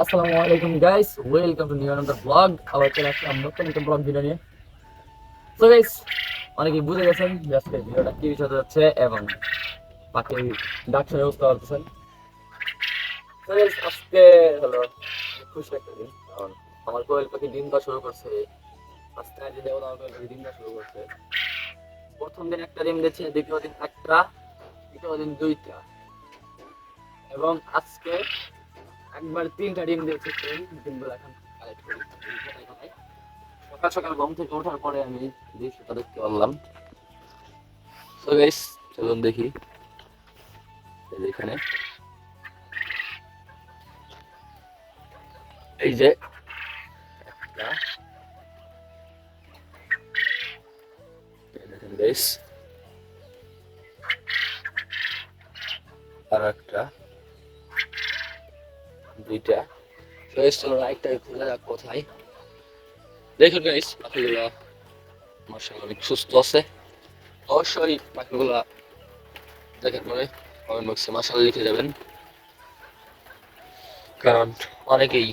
আসসালামু আলাইকুম guys welcome to new another blog আবার চলে আসলাম নতুন একটা ব্লগ ভিডিও নিয়ে। তো গাইস অনেকেই বুঝে গেছেন যে আজকে ভিডিওটা কি বিষয় যাচ্ছে এবং পাখি ডাক্তার ব্যবস্থা করতেছেন তো গাইস আজকে হলো খুশি একটা দিন, কারণ আমার কোয়েল পাখি ডিম দেওয়া শুরু করছে। আজকে আজ দেওয়া আমার কোয়েল পাখি শুরু করছে। প্রথম দিন একটা ডিম দিচ্ছে, দ্বিতীয় দিন একটা, তৃতীয় দিন দুইটা। এবং আজকে একবার তিনটা ডিম দিয়েছে ডিমগুলো এখন সকাল সকাল ঘুম থেকে ওঠার পরে আমি দৃশ্যটা দেখতে পারলাম। তো গাইস চলুন দেখি। এখানে। এই যে একটা। গাইস আর একটা দুইটা। চলো খোলা যাক কোথায় দেখুন গাইস পাখিগুলো মার্শাল্লাহ অনেক সুস্থ আছে। অবশ্যই পাখিগুলা দেখার পরে কমেন্ট বক্সে মার্শাল্লাহ লিখে যাবেন। কারণ অনেকেই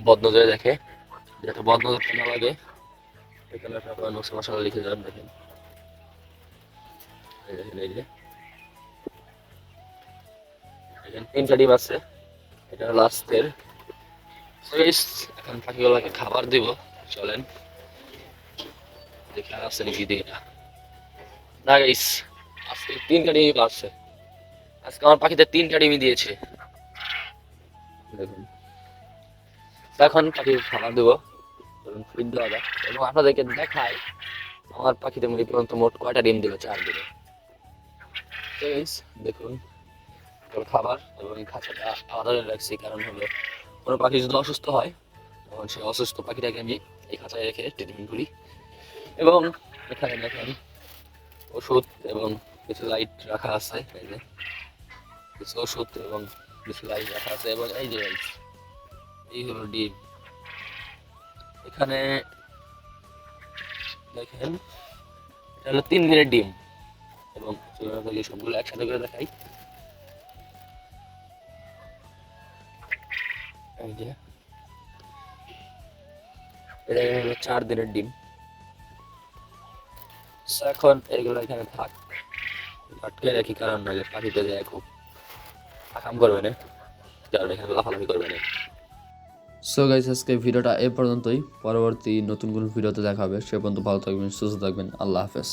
বদনজরে দেখে। যাতে বদনজর না লাগে এখানে আপনার কমেন্ট বক্সে মার্শাল্লাহ লিখে যাবেন দেখেন। দেখেন এই যে। এখানে তিনটা ডিম আছে। এটা লাস্টের। এখন পাখিগুলোকে খাবার দিব, চলেন। দেখি আর আছে নাকি দিই না। গাইস আজকে তিনটা ডিমই পারছে আজকে আমার পাখিতে তিনটা ডিমই দিয়েছে। দেখুন। এখন পাখি খাবার দেবো। চলুন দেওয়া যাক। এবং আপনাদেরকে দেখাই, আমার পাখিতে এই পর্যন্ত মোট কয়টা ডিম দিল, চার দিনে। দেখুন। খাবার এবং এই খাঁচাটা আলাদা রাখছি। কারণ হলো কোনো পাখি যদি অসুস্থ হয় তখন সেই অসুস্থ পাখিটাকে আমি এই খাঁচায় রেখে ট্রিটমেন্ট করি। এবং এখানে দেখেন ওষুধ এবং কিছু লাইট রাখা আছে এই যে। কিছু ওষুধ এবং কিছু লাইট রাখা আছে এবং এই যে guys, এই হলো ডিম। এখানে দেখেন এটা হলো তিন দিনের ডিম। এবং সবগুলো একসাথে করে দেখাই। চার দিনের ডিম। এখন এগুলো এখানে থাক। আটকে রাখি কারণ নাহলে পাখিতে যায় খুব আকাম করবে না। কারণ এখানে লাফালাফি করবে না। সো গাইস আজকে ভিডিওটা এ পর্যন্তই। পরবর্তী নতুন কোনো ভিডিওতে দেখা হবে। সে পর্যন্ত ভালো থাকবেন, সুস্থ থাকবেন। আল্লাহ হাফেজ।